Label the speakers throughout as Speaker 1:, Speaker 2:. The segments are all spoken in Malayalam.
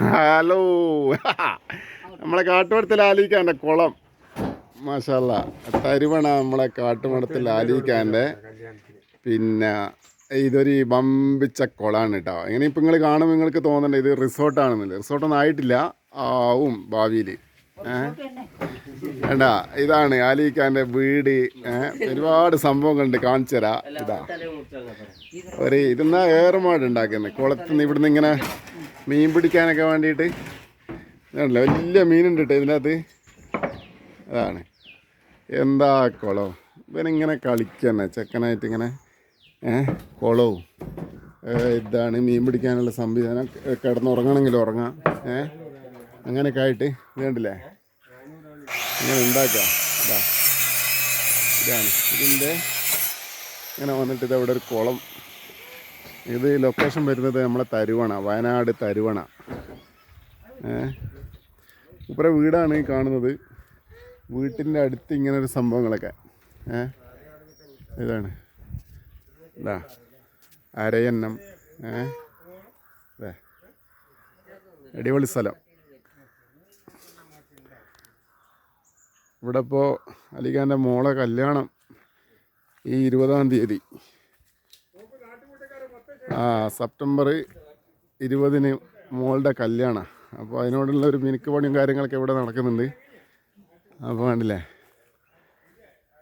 Speaker 1: ഹലോ നമ്മളെ കാട്ടുമടത്തിൽ ആലിക്കാന്റെ കുളം. മാഷല്ല തരുവണ നമ്മളെ കാട്ടുമടത്തിൽ ആലിക്കാന്റെ പിന്നെ ഇതൊരു ബമ്പിച്ച കുളമാണ് കേട്ടോ ഇങ്ങനെ ഇപ്പം നിങ്ങൾ കാണുമ്പോൾ നിങ്ങൾക്ക് തോന്നണ്ട ഇത് റിസോർട്ടാണെന്നില്ല? റിസോർട്ടൊന്നും ആയിട്ടില്ല. ആവും ഭാവിയിൽ വേണ്ട ഇതാണ് ആലിക്കാന്റെ വീട്. ഒരുപാട് സംഭവങ്ങളുണ്ട് കാണിച്ചു തരാം. ഇതാ. ഒരു ഇതെന്നാ ഏറുമാട് ഉണ്ടാക്കുന്നത് കുളത്തിൽ നിന്ന് ഇവിടുന്ന് ഇങ്ങനെ മീൻ പിടിക്കാനൊക്കെ വേണ്ടിയിട്ട്. ഇതാണല്ലോ വലിയ മീനുണ്ട് കേട്ടോ ഇതിനകത്ത്. അതാണ്. എന്താ കുളം? ഇവനിങ്ങനെ കളിക്കന്നെ ചെക്കനായിട്ട് ഇങ്ങനെ കുളവും ഇതാണ് മീൻ പിടിക്കാനുള്ള സംവിധാനം. കിടന്നുറങ്ങണമെങ്കിൽ ഉറങ്ങാം ഏ. അങ്ങനെയൊക്കെ ആയിട്ട് ഇതുണ്ടല്ലേ? ഇങ്ങനെ ഉണ്ടാക്കാം. ഇതാ. ഇതാണ്. ഇതിന്റെ ഇങ്ങനെ വന്നിട്ട് ഇതവിടെ ഒരു കുളം. ഇത് ലൊക്കേഷൻ വരുന്നത് നമ്മളെ തരുവണ വയനാട് തരുവണ. ഏ? ഇപ്പം വീടാണ് ഈ കാണുന്നത്. വീട്ടിന്റെ അടുത്ത് ഇങ്ങനെ ഒരു സംഭവങ്ങളൊക്കെ ഇതാണ്. ഇതാ അരയന്നം. അടിപൊളി സ്ഥലം. ഇവിടെ ഇപ്പോൾ അലിഖാന്റെ മോളെ കല്യാണം ഈ ഇരുപതാം തീയതി. ആ സെപ്റ്റംബർ ഇരുപതിന് മോളുടെ കല്യാണം. അപ്പോൾ അതിനോടുള്ള ഒരു മിനുക്ക് പണിയും കാര്യങ്ങളൊക്കെ ഇവിടെ നടക്കുന്നുണ്ട്. അപ്പോൾ വേണ്ടില്ലേ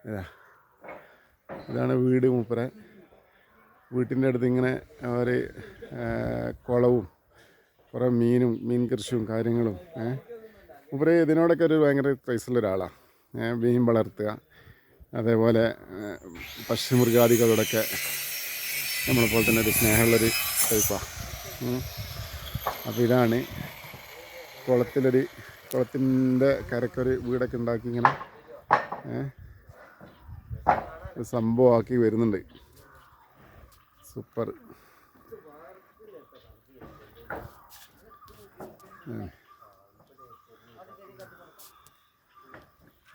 Speaker 1: ഇതാ. ഇതാണ് വീട് മൂപ്പര. വീട്ടിന്റെ അടുത്ത് ഇങ്ങനെ ഒരു കുളവും കുറേ മീനും മീൻ കൃഷിയും കാര്യങ്ങളും ഏഹ് മൂപ്പര് ഇതിനോടൊക്കെ ഒരു ഭയങ്കര ക്രൈസുള്ള ഒരാളാണ് മീൻ വളർത്തുക. അതേപോലെ പക്ഷിമൃഗാദികളോടൊക്കെ നമ്മളെപ്പോലെ തന്നെ ഒരു സ്നേഹമുള്ളൊരു ടൈപ്പാണ് അപ്പോൾ ഇതാണ് കുളത്തിലൊരു കുളത്തിന്റെ കരക്കൊരു വീടൊക്കെ ഉണ്ടാക്കി ഇങ്ങനെ സംഭവമാക്കി വരുന്നുണ്ട്. സൂപ്പർ.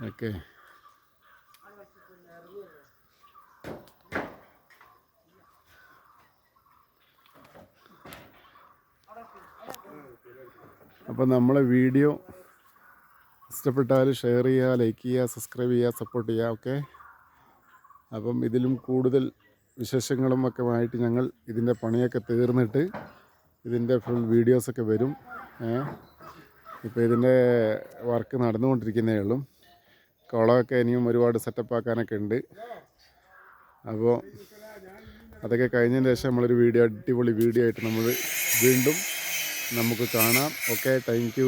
Speaker 1: ഓക്കെ. അപ്പോൾ നമ്മളെ വീഡിയോ ഇഷ്ടപ്പെട്ടാൽ ഷെയർ ചെയ്യുക ലൈക്ക് ചെയ്യുക സബ്സ്ക്രൈബ് ചെയ്യുക സപ്പോർട്ട് ചെയ്യുക ഓക്കെ അപ്പം ഇതിലും കൂടുതൽ വിശേഷങ്ങളും ഒക്കെ ആയിട്ട് ഞങ്ങൾ ഇതിന്റെ പണിയൊക്കെ തീർന്നിട്ട് ഇതിന്റെ ഫുൾ വീഡിയോസൊക്കെ വരും ഇപ്പോൾ ഇതിന്റെ വർക്ക് നടന്നുകൊണ്ടിരിക്കുന്നേ ഉള്ളൂ. കുളമൊക്കെ ഇനിയും ഒരുപാട് സെറ്റപ്പ് ആക്കാനൊക്കെ ഉണ്ട്. അപ്പോൾ അതൊക്കെ കഴിഞ്ഞതിന് ശേഷം നമ്മളൊരു വീഡിയോ അടിപൊളി വീഡിയോ ആയിട്ട് നമ്മൾ വീണ്ടും നമുക്ക് കാണാം. Okay thank